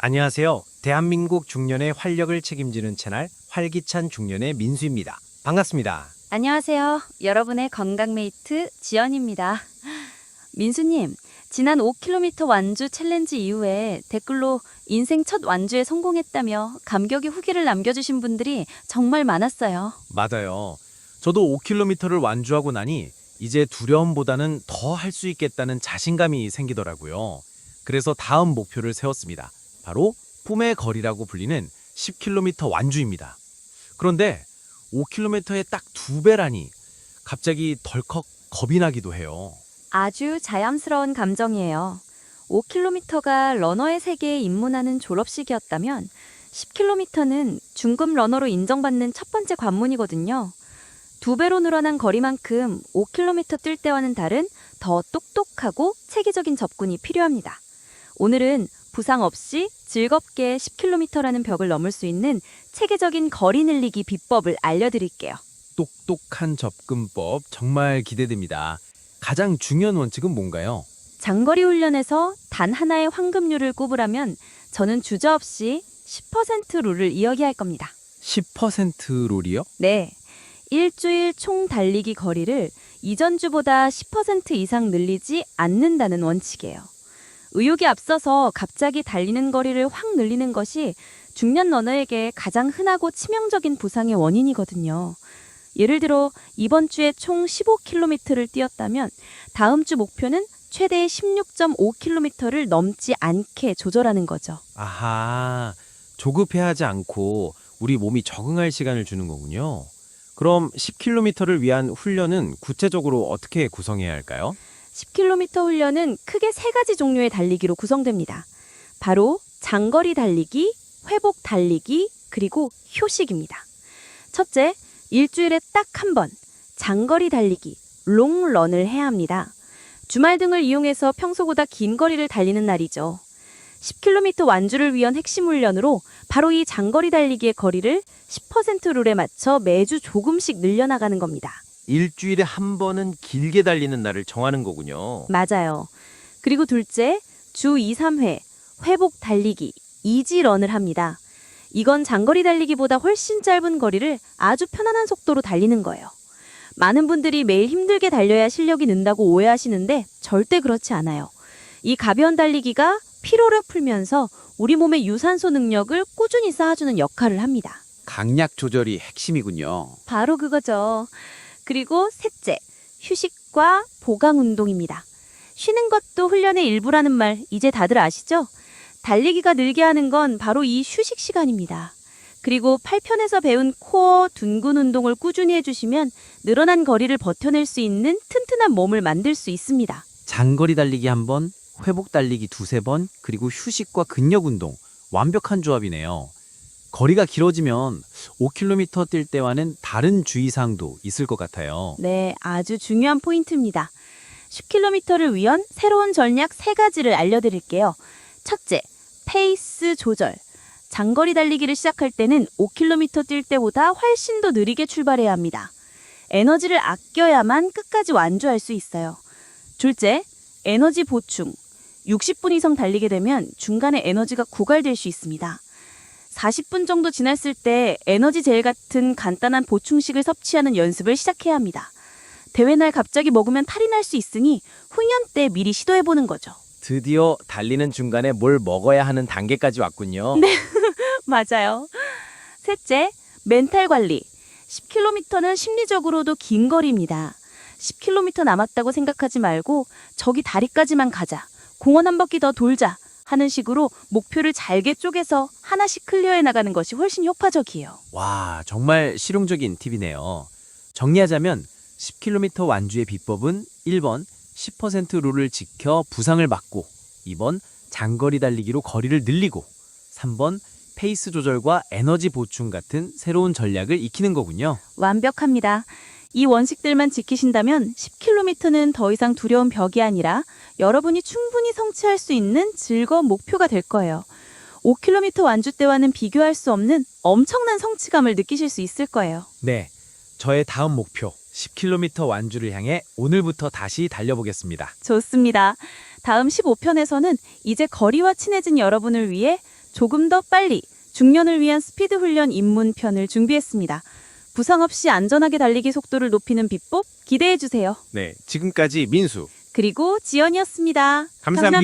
안녕하세요. 대한민국 중년의 활력을 책임지는 채널 활기찬 중년의 민수입니다. 반갑습니다. 안녕하세요. 여러분의 건강 메이트 지연입니다. 민수님, 지난 5km 완주 챌린지 이후에 댓글로 인생 첫 완주에 성공했다며 감격의 후기를 남겨주신 분들이 정말 많았어요. 맞아요. 저도 5km를 완주하고 나니 이제 두려움보다는 더 할 수 있겠다는 자신감이 생기더라고요. 그래서 다음 목표를 세웠습니다. 바로 꿈의 거리라고 불리는 10km 완주입니다. 그런데 5km의 딱 두 배라니 갑자기 덜컥 겁이 나기도 해요. 아주 자연스러운 감정이에요. 5km가 러너의 세계에 입문하는 졸업식이었다면 10km는 중급 러너로 인정받는 첫 번째 관문이거든요. 두 배로 늘어난 거리만큼 5km 뛸 때와는 다른 더 똑똑하고 체계적인 접근이 필요합니다. 오늘은 부상 없이 즐겁게 10km라는 벽을 넘을 수 있는 체계적인 거리 늘리기 비법을 알려드릴게요. 똑똑한 접근법 정말 기대됩니다. 가장 중요한 원칙은 뭔가요? 장거리 훈련에서 단 하나의 황금률을 꼽으라면 저는 주저없이 10% 룰을 이야기할 겁니다. 10% 롤이요? 네. 일주일 총 달리기 거리를 이전 주보다 10% 이상 늘리지 않는다는 원칙이에요. 의욕이 앞서서 갑자기 달리는 거리를 확 늘리는 것이 중년 러너에게 가장 흔하고 치명적인 부상의 원인이거든요. 예를 들어 이번 주에 총 15km를 뛰었다면 다음 주 목표는 최대 16.5km를 넘지 않게 조절하는 거죠. 아하, 조급해하지 않고 우리 몸이 적응할 시간을 주는 거군요. 그럼 10km를 위한 훈련은 구체적으로 어떻게 구성해야 할까요? 10km 훈련은 크게 세 가지 종류의 달리기로 구성됩니다. 바로 장거리 달리기, 회복 달리기, 그리고 효식입니다. 첫째, 일주일에 딱 한 번 장거리 달리기, 롱런을 해야 합니다. 주말 등을 이용해서 평소보다 긴 거리를 달리는 날이죠. 10km 완주를 위한 핵심 훈련으로 바로 이 장거리 달리기의 거리를 10% 룰에 맞춰 매주 조금씩 늘려나가는 겁니다. 일주일에 한 번은 길게 달리는 날을 정하는 거군요. 맞아요. 그리고 둘째, 주 2, 3회 회복 달리기, 이지런을 합니다. 이건 장거리 달리기보다 훨씬 짧은 거리를 아주 편안한 속도로 달리는 거예요. 많은 분들이 매일 힘들게 달려야 실력이 는다고 오해하시는데 절대 그렇지 않아요. 이 가벼운 달리기가 피로를 풀면서 우리 몸의 유산소 능력을 꾸준히 쌓아주는 역할을 합니다. 강약 조절이 핵심이군요. 바로 그거죠. 그리고 셋째, 휴식과 보강 운동입니다. 쉬는 것도 훈련의 일부라는 말 이제 다들 아시죠? 달리기가 늘게 하는 건 바로 이 휴식 시간입니다. 그리고 8편에서 배운 코어 둔근 운동을 꾸준히 해주시면 늘어난 거리를 버텨낼 수 있는 튼튼한 몸을 만들 수 있습니다. 장거리 달리기 한 번, 회복 달리기 두세 번, 그리고 휴식과 근력 운동. 완벽한 조합이네요. 거리가 길어지면 5km 뛸 때와는 다른 주의사항도 있을 것 같아요. 네, 아주 중요한 포인트입니다. 10km를 위한 새로운 전략 세가지를 알려드릴게요. 첫째, 페이스 조절. 장거리 달리기를 시작할 때는 5km 뛸 때보다 훨씬 더 느리게 출발해야 합니다. 에너지를 아껴야만 끝까지 완주할 수 있어요. 둘째, 에너지 보충. 60분 이상 달리게 되면 중간에 에너지가 고갈될 수 있습니다. 40분 정도 지났을 때 에너지 젤 같은 간단한 보충식을 섭취하는 연습을 시작해야 합니다. 대회 날 갑자기 먹으면 탈이 날 수 있으니 훈련 때 미리 시도해 보는 거죠. 드디어 달리는 중간에 뭘 먹어야 하는 단계까지 왔군요. 맞아요. 셋째, 멘탈 관리. 10km는 심리적으로도 긴 거리입니다. 10km 남았다고 생각하지 말고 저기 다리까지만 가자. 공원 한 바퀴 더 돌자. 하는 식으로 목표를 잘게 쪼개서 하나씩 클리어해 나가는 것이 훨씬 효과적이에요. 와, 정말 실용적인 팁이네요. 정리하자면 10km 완주의 비법은 1번 10% 룰을 지켜 부상을 막고 2번 장거리 달리기로 거리를 늘리고 3번 페이스 조절과 에너지 보충 같은 새로운 전략을 익히는 거군요. 완벽합니다. 이 원칙들만 지키신다면 10km는 더 이상 두려운 벽이 아니라 여러분이 충분히 성취할 수 있는 즐거운 목표가 될 거예요. 5km 완주 때와는 비교할 수 없는 엄청난 성취감을 느끼실 수 있을 거예요. 네, 저의 다음 목표 10km 완주를 향해 오늘부터 다시 달려보겠습니다. 좋습니다. 다음 15편에서는 이제 거리와 친해진 여러분을 위해 조금 더 빨리 중년을 위한 스피드 훈련 입문 편을 준비했습니다. 부상 없이 안전하게 달리기 속도를 높이는 비법 기대해 주세요. 네, 지금까지 민수. 그리고 지연이었습니다 감사합니다.